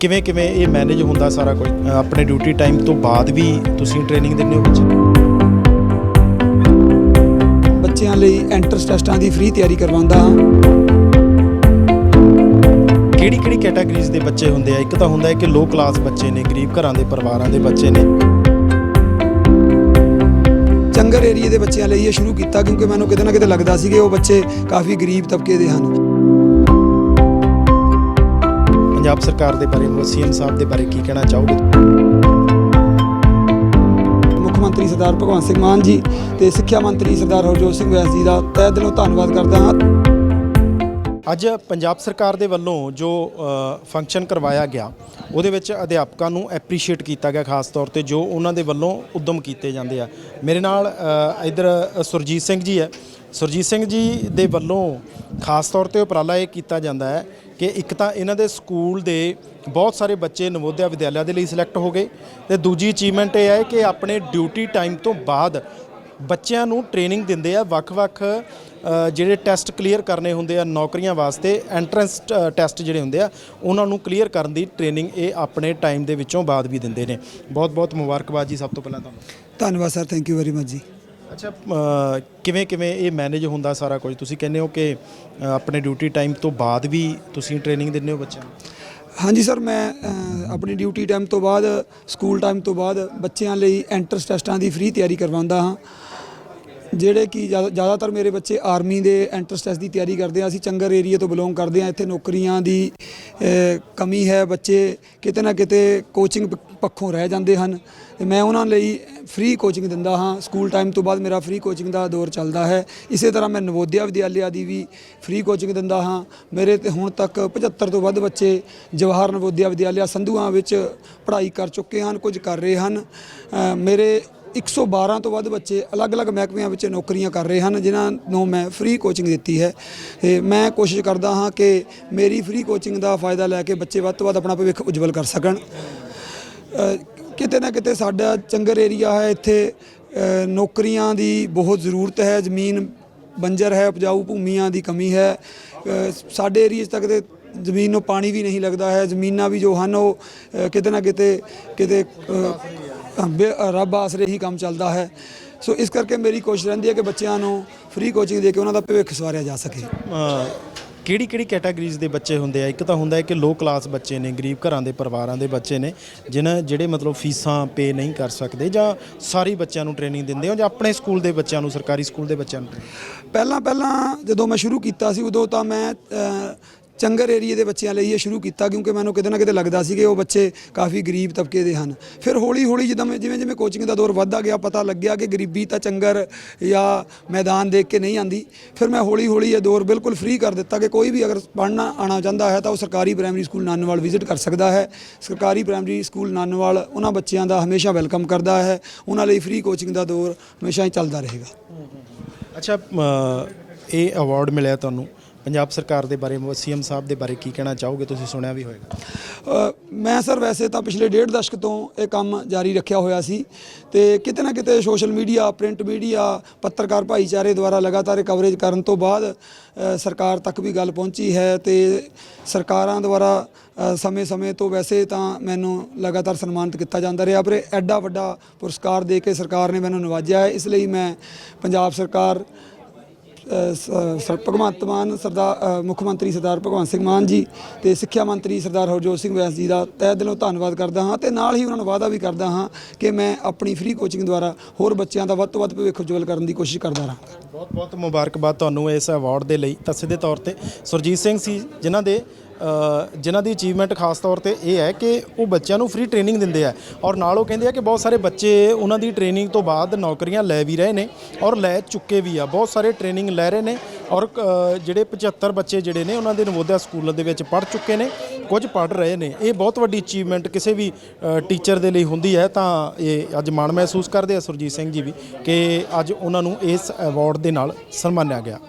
ਕਿਵੇਂ ਕਿਵੇਂ ਇਹ ਮੈਨੇਜ ਹੁੰਦਾ ਸਾਰਾ ਕੁਝ? ਆਪਣੇ ਡਿਊਟੀ ਟਾਈਮ ਤੋਂ ਬਾਅਦ ਵੀ ਤੁਸੀਂ ਟ੍ਰੇਨਿੰਗ ਦਿੰਦੇ ਹੋ ਬੱਚੇ ਬੱਚਿਆਂ ਲਈ ਐਂਟਰੈਂਸ ਟੈਸਟਾਂ ਦੀ ਫ੍ਰੀ ਤਿਆਰੀ ਕਰਵਾਉਂਦਾ ਹਾਂ। ਕਿਹੜੀ ਕਿਹੜੀ ਕੈਟਾਗਰੀਜ਼ ਦੇ ਬੱਚੇ ਹੁੰਦੇ ਆ? ਇੱਕ ਤਾਂ ਹੁੰਦਾ ਹੈ ਕਿ ਲੋ ਕਲਾਸ ਬੱਚੇ ਨੇ ਗਰੀਬ ਘਰਾਂ ਦੇ ਪਰਿਵਾਰਾਂ ਦੇ ਬੱਚੇ ਨੇ। ਚੰਗਰ ਏਰੀਏ ਦੇ ਬੱਚਿਆਂ ਲਈ ਇਹ ਸ਼ੁਰੂ ਕੀਤਾ ਕਿਉਂਕਿ ਮੈਨੂੰ ਕਿਤੇ ਨਾ ਕਿਤੇ ਲੱਗਦਾ ਸੀ ਕਿ ਉਹ ਬੱਚੇ ਕਾਫੀ ਗਰੀਬ ਤਬਕੇ ਦੇ ਹਨ। ਪੰਜਾਬ ਸਰਕਾਰ ਦੇ ਬਾਰੇ ਸੀਐਮ ਸਾਹਿਬ ਦੇ ਬਾਰੇ ਕੀ ਕਹਿਣਾ ਚਾਹੋਗੇ? ਮੁੱਖ ਮੰਤਰੀ ਸਰਦਾਰ ਭਗਵੰਤ ਸਿੰਘ ਮਾਨ ਜੀ ਤੇ ਸਿੱਖਿਆ ਮੰਤਰੀ ਸਰਦਾਰ ਹਰਜੋਤ ਸਿੰਘ ਵੈਸ ਜੀ ਦਾ ਤਹਿ ਦਿਲੋਂ ਧੰਨਵਾਦ ਕਰਦਾ ਹਾਂ। ਅੱਜ ਪੰਜਾਬ ਸਰਕਾਰ ਦੇ ਵੱਲੋਂ ਜੋ ਫੰਕਸ਼ਨ ਕਰਵਾਇਆ ਗਿਆ ਉਹਦੇ ਵਿੱਚ ਅਧਿਆਪਕਾਂ ਨੂੰ ਐਪਰੀਸ਼ੀਏਟ ਕੀਤਾ ਗਿਆ ਖਾਸ ਤੌਰ ਤੇ ਜੋ ਉਹਨਾਂ ਦੇ ਵੱਲੋਂ ਉਦਮ ਕੀਤੇ ਜਾਂਦੇ ਆ। ਮੇਰੇ ਨਾਲ ਇੱਧਰ ਸੁਰਜੀਤ ਸਿੰਘ ਜੀ ਹੈ। ਸੁਰਜੀਤ ਸਿੰਘ ਜੀ ਦੇ ਵੱਲੋਂ ਖਾਸ ਤੌਰ ਤੇ ਉਪਰਾਲਾ ਇਹ ਕੀਤਾ ਜਾਂਦਾ ਹੈ ਕਿ ਇੱਕ ਤਾਂ ਇਹਨਾਂ ਦੇ ਸਕੂਲ ਦੇ ਬਹੁਤ ਸਾਰੇ ਬੱਚੇ ਨਵੋਦਿਆ ਵਿਦਿਆਲਿਆ ਦੇ ਲਈ ਸਿਲੈਕਟ ਹੋ ਗਏ ਤੇ ਦੂਜੀ ਅਚੀਵਮੈਂਟ ਇਹ ਹੈ ਕਿ ਆਪਣੇ ਡਿਊਟੀ ਟਾਈਮ ਤੋਂ ਬਾਅਦ ਬੱਚਿਆਂ ਨੂੰ ਟ੍ਰੇਨਿੰਗ ਦਿੰਦੇ ਆ ਵੱਖ-ਵੱਖ ਜਿਹੜੇ ਟੈਸਟ ਕਲੀਅਰ ਕਰਨੇ ਹੁੰਦੇ ਆ ਨੌਕਰੀਆਂ ਵਾਸਤੇ, ਐਂਟਰੈਂਸ ਟੈਸਟ ਜਿਹੜੇ ਹੁੰਦੇ ਆ, ਉਹਨਾਂ ਨੂੰ ਕਲੀਅਰ ਕਰਨ ਦੀ ਟ੍ਰੇਨਿੰਗ ਇਹ ਆਪਣੇ ਟਾਈਮ ਦੇ ਵਿੱਚੋਂ ਬਾਅਦ ਵੀ ਦਿੰਦੇ ਨੇ। ਬਹੁਤ-ਬਹੁਤ ਮੁਬਾਰਕਬਾਦ ਜੀ ਸਭ ਤੋਂ ਪਹਿਲਾਂ ਤੁਹਾਨੂੰ। ਧੰਨਵਾਦ sir thank you very much ਜੀ। ਅੱਛਾ ਅ, ਕਿਵੇਂ ਕਿਵੇਂ ਇਹ ਮੈਨੇਜ ਹੁੰਦਾ ਸਾਰਾ ਕੁਝ? ਤੁਸੀਂ ਕਹਿੰਦੇ ਹੋ ਕਿ ਅ, ਆਪਣੇ ਡਿਊਟੀ ਟਾਈਮ ਤੋਂ ਬਾਅਦ ਵੀ ਤੁਸੀਂ ਟ੍ਰੇਨਿੰਗ ਦਿੰਦੇ ਹੋ ਬੱਚਿਆਂ ਨੂੰ? ਹਾਂਜੀ ਸਰ ਮੈਂ ਅ, ਆਪਣੀ ਡਿਊਟੀ ਟਾਈਮ ਤੋਂ ਬਾਅਦ ਸਕੂਲ ਟਾਈਮ ਤੋਂ ਬਾਅਦ ਬੱਚਿਆਂ ਲਈ ਐਂਟਰੈਂਸ ਟੈਸਟਾਂ ਦੀ ਫ੍ਰੀ ਤਿਆਰੀ ਕਰਵਾਉਂਦਾ ਹਾਂ। ਜਿਹੜੇ ਕਿ ਜ਼ਿਆਦਾ- ਜ਼ਿਆਦਾਤਰ ਮੇਰੇ ਬੱਚੇ ਆਰਮੀ ਦੇ ਐਂਟਰੈਂਸ ਟੈਸਟ ਦੀ ਤਿਆਰੀ ਕਰਦੇ ਆ। ਅਸੀਂ ਚੰਗਰ ਏਰੀਆ ਤੋਂ ਬਿਲੋਂਗ ਕਰਦੇ ਆ। ਇੱਥੇ ਨੌਕਰੀਆਂ ਦੀ ਅ, ਕਮੀ ਹੈ ਬੱਚੇ। ਕਿਤੇ ਨਾ ਕਿਤੇ ਕੋਚਿੰਗ ਪੱਖੋਂ ਰਹਿ ਜਾਂਦੇ ਹਨ ਤੇ ਮੈਂ ਉਹਨਾਂ ਲਈ ਫ੍ਰੀ ਕੋਚਿੰਗ ਦਿੰਦਾ ਹਾਂ। ਸਕੂਲ ਟਾਈਮ ਤੋਂ ਬਾਅਦ ਮੇਰਾ ਫ੍ਰੀ ਕੋਚਿੰਗ ਦਾ ਦੌਰ ਚੱਲਦਾ ਹੈ। ਇਸੇ ਤਰ੍ਹਾਂ ਮੈਂ ਨਵੋਦਿਆ ਵਿਦਿਆਲਿਆ ਦੀ ਵੀ ਫ੍ਰੀ ਕੋਚਿੰਗ ਦਿੰਦਾ ਹਾਂ। ਮੇਰੇ ਤੇ ਹੁਣ ਤੱਕ 75 ਤੋਂ ਵੱਧ ਬੱਚੇ ਜਵਾਹਰ ਨਵੋਦਿਆ ਵਿਦਿਆਲਿਆ ਸੰਧੂਆਂ ਵਿੱਚ ਪੜ੍ਹਾਈ ਕਰ ਚੁੱਕੇ ਹਨ ਕੁਝ ਕਰ ਰਹੇ ਹਨ। ਅ, ਮੇਰੇ 112 ਤੋਂ ਵੱਧ ਬੱਚੇ ਅਲੱਗ-ਅਲੱਗ ਮਹਿਕਮਿਆਂ ਵਿੱਚ ਨੌਕਰੀਆਂ ਕਰ ਰਹੇ ਹਨ ਜਿਨ੍ਹਾਂ ਨੂੰ ਮੈਂ ਫ੍ਰੀ ਕੋਚਿੰਗ ਦਿੱਤੀ ਹੈ। ਤੇ ਮੈਂ ਕੋਸ਼ਿਸ਼ ਕਰਦਾ ਹਾਂ ਕਿ ਮੇਰੀ ਫ੍ਰੀ ਕੋਚਿੰਗ ਦਾ ਫਾਇਦਾ ਲੈ ਕੇ ਬੱਚੇ ਵੱਧ ਤੋਂ ਵੱਧ ਆਪਣਾ ਭਵਿੱਖ ਉਜਵਲ ਕਰ ਸਕਣ। ਕਿਤੇ ਨਾ ਕਿਤੇ ਸਾਡਾ ਚੰਗਰ ਏਰੀਆ ਹੈ, ਇੱਥੇ ਨੌਕਰੀਆਂ ਦੀ ਬਹੁਤ ਜ਼ਰੂਰਤ ਹੈ, ਜ਼ਮੀਨ ਬੰਜਰ ਹੈ, ਉਪਜਾਊ ਭੂਮੀਆਂ ਦੀ ਕਮੀ ਹੈ। ਸਾਡੇ ਏਰੀਏ 'ਚ ਤੱਕ ਤੇ ਜ਼ਮੀਨ ਨੂੰ ਪਾਣੀ ਵੀ ਨਹੀਂ ਲੱਗਦਾ ਹੈ, ਜ਼ਮੀਨਾਂ ਵੀ ਜੋ ਹਨ ਉਹ ਕਿਤੇ ਨਾ ਕਿਤੇ ਕਿਤੇ ਬੇ- ਰੱਬ ਆਸਰੇ ਹੀ ਕੰਮ ਚੱਲਦਾ ਹੈ। ਸੋ ਇਸ ਕਰਕੇ ਮੇਰੀ ਕੋਸ਼ਿਸ਼ ਰਹਿੰਦੀ ਹੈ ਕਿ ਬੱਚਿਆਂ ਨੂੰ ਫ੍ਰੀ ਕੋਚਿੰਗ ਦੇ ਕੇ ਉਹਨਾਂ ਦਾ ਭਵਿੱਖ ਸਵਾਰਿਆ ਜਾ ਸਕੇ। ਕਿਹੜੀ ਕਿਹੜੀ ਕੈਟਾਗਰੀਜ਼ ਦੇ ਬੱਚੇ ਹੁੰਦੇ ਆ? ਇੱਕ ਤਾਂ ਹੁੰਦਾ ਹੈ ਕਿ ਲੋ ਕਲਾਸ ਬੱਚੇ ਨੇ, ਗਰੀਬ ਘਰਾਂ ਦੇ ਪਰਿਵਾਰਾਂ ਦੇ ਬੱਚੇ ਨੇ, ਜਿਨ੍ਹਾਂ ਜਿਹੜੇ ਮਤਲਬ ਫੀਸਾਂ ਪੇ ਨਹੀਂ ਕਰ ਸਕਦੇ ਜਾਂ ਸਾਰੀ ਬੱਚਿਆਂ ਨੂੰ ਟ੍ਰੇਨਿੰਗ ਦਿੰਦੇ ਹੋ ਜਾਂ ਆਪਣੇ ਸਕੂਲ ਦੇ ਬੱਚਿਆਂ ਨੂੰ, ਸਰਕਾਰੀ ਸਕੂਲ ਦੇ ਬੱਚਿਆਂ ਨੂੰ ਪਹਿਲਾਂ ਪਹਿਲਾਂ ਜਦੋਂ ਮੈਂ ਸ਼ੁਰੂ ਕੀਤਾ ਸੀ ਉਦੋਂ ਤਾਂ ਮੈਂ ਚੰਗਰ ਏਰੀਏ ਦੇ ਬੱਚਿਆਂ ਲਈ ਇਹ ਸ਼ੁਰੂ ਕੀਤਾ ਕਿਉਂਕਿ ਮੈਨੂੰ ਕਿਤੇ ਨਾ ਕਿਤੇ ਲੱਗਦਾ ਸੀ ਕਿ ਉਹ ਬੱਚੇ ਕਾਫੀ ਗਰੀਬ ਤਬਕੇ ਦੇ ਹਨ। ਫਿਰ ਹੌਲੀ ਹੌਲੀ ਜਦੋਂ ਮੈਂ ਜਿਵੇਂ ਜਿਵੇਂ ਕੋਚਿੰਗ ਦਾ ਦੌਰ ਵੱਧਦਾ ਗਿਆ, ਪਤਾ ਲੱਗਿਆ ਕਿ ਗਰੀਬੀ ਤਾਂ ਚੰਗਰ ਜਾਂ ਮੈਦਾਨ ਦੇਖ ਕੇ ਨਹੀਂ ਆਂਦੀ ਫਿਰ ਮੈਂ ਹੌਲੀ ਹੌਲੀ ਇਹ ਦੌਰ ਬਿਲਕੁਲ ਫ੍ਰੀ ਕਰ ਦਿੱਤਾ ਕਿ ਕੋਈ ਵੀ ਅਗਰ ਪੜ੍ਹਨਾ ਆਣਾ ਚਾਹੁੰਦਾ ਹੈ ਤਾਂ ਉਹ ਸਰਕਾਰੀ ਪ੍ਰਾਇਮਰੀ ਸਕੂਲ ਨਾਨਵਾਲ ਵਿਜ਼ਿਟ ਕਰ ਸਕਦਾ ਹੈ। ਸਰਕਾਰੀ ਪ੍ਰਾਇਮਰੀ ਸਕੂਲ ਨਾਨਵਾਲ ਉਹਨਾਂ ਬੱਚਿਆਂ ਦਾ ਹਮੇਸ਼ਾ ਵੈਲਕਮ ਕਰਦਾ ਹੈ। ਉਹਨਾਂ ਲਈ ਫ੍ਰੀ ਕੋਚਿੰਗ ਦਾ ਦੌਰ ਹਮੇਸ਼ਾ ਹੀ ਚੱਲਦਾ ਰਹੇਗਾ। ਅੱਛਾ ਇਹ ਅਵਾਰਡ ਮਿਲਿਆ ਤੁਹਾਨੂੰ? ਪੰਜਾਬ ਸਰਕਾਰ ਦੇ ਬਾਰੇ, ਸੀਐਮ ਸਾਹਿਬ ਦੇ ਬਾਰੇ ਕੀ ਕਹਿਣਾ ਚਾਹੋਗੇ? ਤੁਸੀਂ ਸੁਣਿਆ ਵੀ ਹੋਵੇਗਾ ਮੈਂ ਸਰ ਵੈਸੇ ਤਾਂ ਪਿਛਲੇ ਡੇਢ ਦਸ਼ਕ ਤੋਂ ਇਹ ਕੰਮ ਜਾਰੀ ਰੱਖਿਆ ਹੋਇਆ ਸੀ ਤੇ ਕਿਤੇ ਨਾ ਕਿਤੇ ਸੋਸ਼ਲ ਮੀਡੀਆ, ਪ੍ਰਿੰਟ ਮੀਡੀਆ, ਪੱਤਰਕਾਰ ਭਾਈਚਾਰੇ ਦੁਆਰਾ ਲਗਾਤਾਰ ਕਵਰੇਜ ਕਰਨ ਤੋਂ ਬਾਅਦ ਸਰਕਾਰ ਤੱਕ ਵੀ ਗੱਲ ਪਹੁੰਚੀ ਹੈ ਤੇ ਸਰਕਾਰਾਂ ਦੁਆਰਾ ਸਮੇਂ-ਸਮੇਂ ਤੋਂ ਵੈਸੇ ਤਾਂ ਮੈਨੂੰ ਲਗਾਤਾਰ ਸਨਮਾਨਿਤ ਕੀਤਾ ਜਾਂਦਾ ਰਿਹਾ, ਪਰ ਐਡਾ ਵੱਡਾ ਪੁਰਸਕਾਰ ਦੇ ਕੇ ਸਰਕਾਰ ਨੇ ਮੈਨੂੰ ਨਵਾਜਿਆ ਹੈ। ਇਸ ਲਈ ਮੈਂ ਪੰਜਾਬ ਸਰਕਾਰ ਭਗਵੰਤ ਮਾਨ, ਸਰਦਾਰ ਮੁੱਖ ਮੰਤਰੀ ਸਰਦਾਰ ਭਗਵੰਤ ਸਿੰਘ ਮਾਨ ਜੀ ਤੇ ਸਿੱਖਿਆ ਮੰਤਰੀ ਸਰਦਾਰ ਹਰਜੋਤ ਸਿੰਘ ਵੈਸ ਜੀ ਦਾ ਤਹਿ ਦਿਲੋਂ ਧੰਨਵਾਦ ਕਰਦਾ ਹਾਂ ਤੇ ਨਾਲ ਹੀ ਉਹਨਾਂ ਨੂੰ ਵਾਅਦਾ ਵੀ ਕਰਦਾ ਹਾਂ ਕਿ ਮੈਂ ਆਪਣੀ ਫ੍ਰੀ ਕੋਚਿੰਗ ਦੁਆਰਾ ਹੋਰ ਬੱਚਿਆਂ ਦਾ ਵੱਧ ਤੋਂ ਵੱਧ ਭਵਿੱਖ ਉਜਵਲ ਕਰਨ ਦੀ ਕੋਸ਼ਿਸ਼ ਕਰਦਾ ਰਹਾਂਗਾ ਬਹੁਤ ਬਹੁਤ ਮੁਬਾਰਕਬਾਦ ਤੁਹਾਨੂੰ ਇਸ ਅਵਾਰਡ ਦੇ ਲਈ। ਤਾਂ ਸਿੱਧੇ ਤੌਰ ਤੇ ਸੁਰਜੀਤ ਸਿੰਘ ਸੀ, ਜਿਨ੍ਹਾਂ ਦੇ ਜਿਨ੍ਹਾਂ ਦੀ ਅਚੀਵਮੈਂਟ ਖਾਸ ਤੌਰ ਤੇ ਇਹ ਹੈ ਕਿ ਉਹ ਬੱਚਿਆਂ ਨੂੰ ਫ੍ਰੀ ਟ੍ਰੇਨਿੰਗ ਦਿੰਦੇ ਆ। ਔਰ ਨਾਲ ਉਹ ਕਹਿੰਦੇ ਆ ਕਿ ਬਹੁਤ ਸਾਰੇ ਬੱਚੇ ਉਹਨਾਂ ਦੀ ਟ੍ਰੇਨਿੰਗ ਤੋਂ ਬਾਅਦ ਨੌਕਰੀਆਂ ਲੈ ਵੀ ਰਹੇ ਨੇ ਔਰ ਲੈ ਚੁੱਕੇ ਵੀ ਆ। ਬਹੁਤ ਸਾਰੇ ਟ੍ਰੇਨਿੰਗ ਲੈ ਰਹੇ ਨੇ ਔਰ ਜਿਹੜੇ 75 ਬੱਚੇ ਜਿਹੜੇ ਨੇ ਉਹਨਾਂ ਦੇ ਨਵੋਦਿਆ ਸਕੂਲਾਂ ਦੇ ਵਿੱਚ ਪੜ੍ਹ ਚੁੱਕੇ ਨੇ, ਕੁਝ ਪੜ੍ਹ ਰਹੇ ਨੇ। ਇਹ ਬਹੁਤ ਵੱਡੀ ਅਚੀਵਮੈਂਟ ਕਿਸੇ ਵੀ ਟੀਚਰ ਦੇ ਲਈ ਹੁੰਦੀ ਹੈ ਤਾਂ ਇਹ ਅੱਜ ਮਾਣ ਮਹਿਸੂਸ ਕਰਦੇ ਆ ਸੁਰਜੀਤ ਸਿੰਘ ਜੀ ਵੀ ਕਿ ਅੱਜ ਉਹਨਾਂ ਨੂੰ ਇਸ ਅਵਾਰਡ ਦੇ ਨਾਲ ਸਨਮਾਨਿਆ ਗਿਆ।